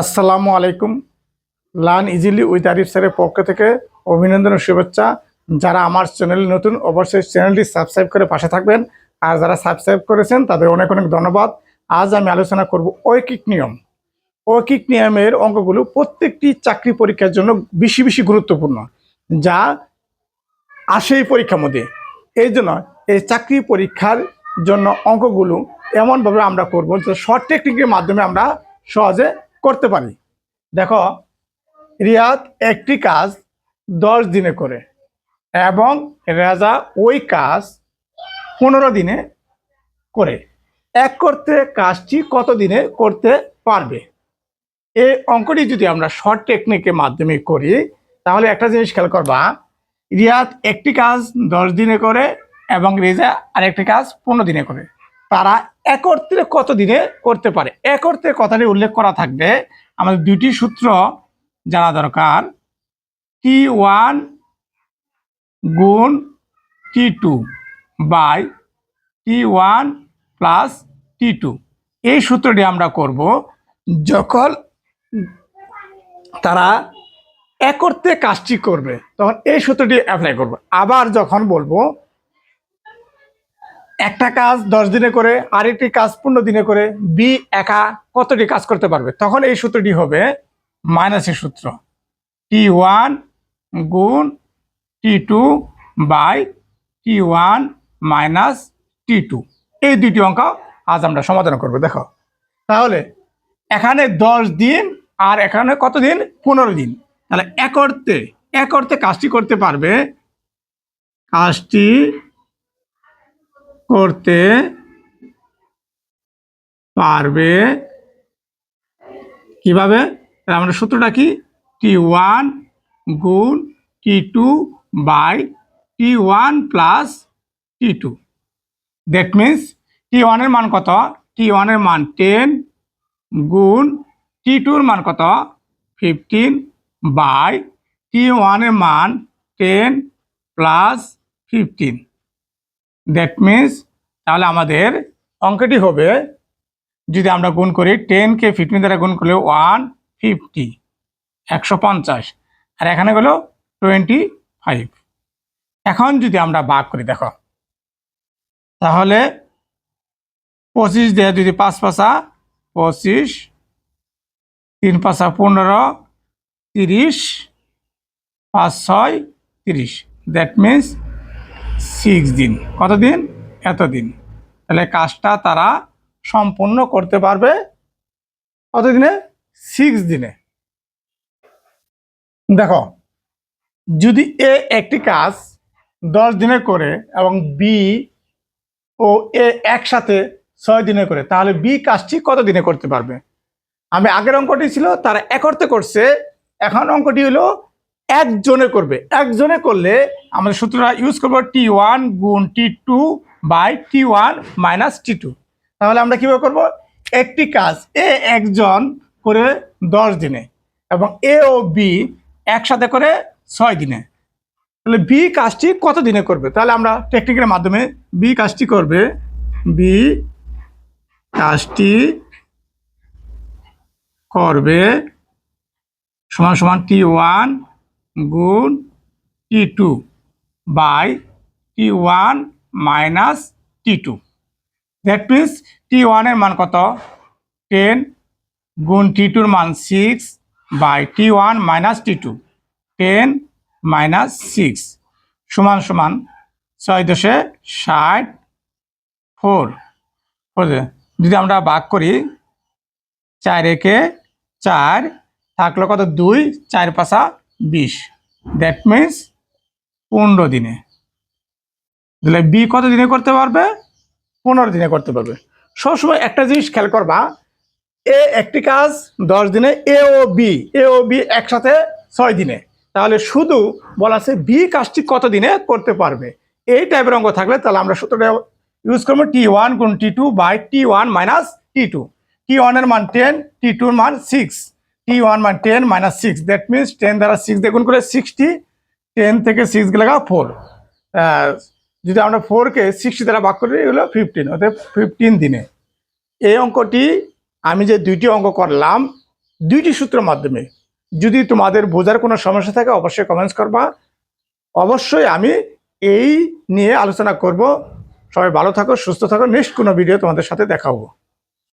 আসসালামু আলাইকুম। Learn easily with Arif স্যারের পক্ষ থেকে অভিনন্দন ও শুভেচ্ছা। যারা আমার চ্যানেল নতুন, অবশ্যই চ্যানেলটি সাবস্ক্রাইব করে পাশে থাকবেন। আর যারা সাবস্ক্রাইব করেছেন, তাদের অনেক অনেক ধন্যবাদ। আজ আমি আলোচনা করব ঐকিক নিয়ম। ঐকিক নিয়মের অঙ্কগুলো প্রত্যেকটি চাকরি পরীক্ষার জন্য বেশি বেশি গুরুত্বপূর্ণ, যা আসে এই পরীক্ষার মধ্যে। এই জন্য এই চাকরি পরীক্ষার জন্য অঙ্কগুলো এমনভাবে আমরা করব যে শর্ট টেকনিকের মাধ্যমে আমরা সহজে করতে পারি। দেখো, রিয়াদ একটি কাজ দশ দিনে করে এবং রাজা ওই কাজ পনেরো দিনে করে। এক করতে কাজটি কত দিনে করতে পারবে? এই অঙ্কটি যদি আমরা শর্ট টেকনিকের মাধ্যমে করি, তাহলে একটা জিনিস খেয়াল করবা, রিয়াদ একটি কাজ দশ দিনে করে এবং রেজা আরেকটি কাজ পনেরো দিনে করে। তারা একত্রে কত দিনে করতে পারে? একত্রে কথাটি উল্লেখ করা থাকবে। আমাদের দুটি সূত্র জানা দরকার। টি ওয়ান গুণ T two by T one plus T two এই সূত্রটি আমরা করব যখন তারা একত্রে কাজটি করবে, তখন এই সূত্রটি অ্যাপ্লাই করব। আবার যখন বলব একটা কাজ দশ দিনে করে, আরেকটি কাজ পনেরো দিনে করে বি একা কতটি কাজ করতে পারবে? তখন এই সূত্রটি হবে মাইনাসের সূত্র। টি ওয়ান গুণ T two by T one minus T two এই দুইটি অঙ্ক আজ আমরা সমাধান করব, দেখো। তাহলে এখানে দশ দিন আর এখানে কত দিন? পনেরো দিন। তাহলে এক অর্থে এক অর্থে কাজটি করতে পারবে, কাজটি করতে পারবে। কীভাবে? আমাদের সূত্রটা কি? টি ওয়ান গুণ T two by T one plus T two that means T ওয়ানের মান কত? টি ওয়ানের মান টেন গুণ টি টুর মান কত? ফিফটিন বাই টি ওয়ানের মান ten plus fifteen that means তাহলে আমাদের অঙ্কটি হবে, যদি আমরা গুণ করি টেনকে ফিফটিন দ্বারা গুণ করলে ওয়ান ফিফটি একশো পঞ্চাশ, আর এখানে হলো টোয়েন্টি ফাইভ এখন যদি আমরা ভাগ করি, দেখো, তাহলে পঁচিশ দিয়ে যদি পাঁচ পাশা পঁচিশ, তিন পাশা পনেরো, তিরিশ, পাঁচ ছয়, তিরিশ। দ্যাট মিন্স সিক্স দিন। কতদিন এতদিন তাহলে কাজটা তারা সম্পূর্ণ করতে পারবে কতদিনে সিক্স দিনে। দেখো, যদি এ একটি কাজ দশ দিনে করে এবং বি ও এ একসাথে ছয় দিনে করে, তাহলে বি কাজটি কত দিনে করতে পারবে? আমি আগের অঙ্কটি ছিল, তারা একর্তে করছে, এখন অঙ্কটি হলো একজনে করবে। একজনে করলে আমাদের সূত্রটা ইউজ করব টি ওয়ান গুণ T two by T one minus T two তাহলে আমরা কীভাবে করব? একটি কাজ, এ একজন করে দশ দিনে এবং এ ও বি একসাথে করে ছয় দিনে। তাহলে বি কাজটি কত দিনে করবে? তাহলে আমরা টেকনিকের মাধ্যমে বি কাজটি করবে। বি কাজটি করবে সমান সমান টি ওয়ান গুণ T two by T one minus T two that means T ওয়ানের মান কত? টেন গুণ টি টুর মান six by T one minus T two ten minus six সমান সমান ছয় দশে ষাট ফোর যদি আমরা ভাগ করি, চার একে চার, থাকল কত? দুই, চার পাশা বিশ। দ্যাট মিন্স পনেরো দিনে। তাহলে বি কত দিনে করতে পারবে? পনেরো দিনে করতে পারবে। সবসময় একটা জিনিস খেয়াল করবা এ একটি কাজ দশ দিনে এ ও বি এ ও বি একসাথে ছয় দিনে। তাহলে শুধু বলা আছে বি কাজটি কত দিনে করতে পারবে? এই টাইপের অঙ্ক থাকলে তাহলে আমরা সূত্রটা ইউজ করব টি ওয়ান গুণ T two by T one minus T two T ওয়ানের মান টেন টি টুর মান সিক্স টি ওয়ান মান ten minus six that means ten দ্বারা সিক্স দেখুন করে সিক্সটি টেন থেকে সিক্স গেলে ফোর যদি আমরা ফোরকে সিক্সটি দ্বারা ভাগ করি, এগুলো ফিফটিন অর্থাৎ ফিফটিন দিনে। এই অঙ্কটি আমি যে দুইটি অঙ্ক করলাম, দুইটি সূত্রের মাধ্যমে। যদি তোমাদের বোঝার কোনো সমস্যা থাকে, অবশ্যই কমেন্টস করবা। অবশ্যই আমি এই নিয়ে আলোচনা করব। সবাই ভালো থাকো, সুস্থ থাকো নেক্সট কোনো ভিডিও তোমাদের সাথে দেখাবো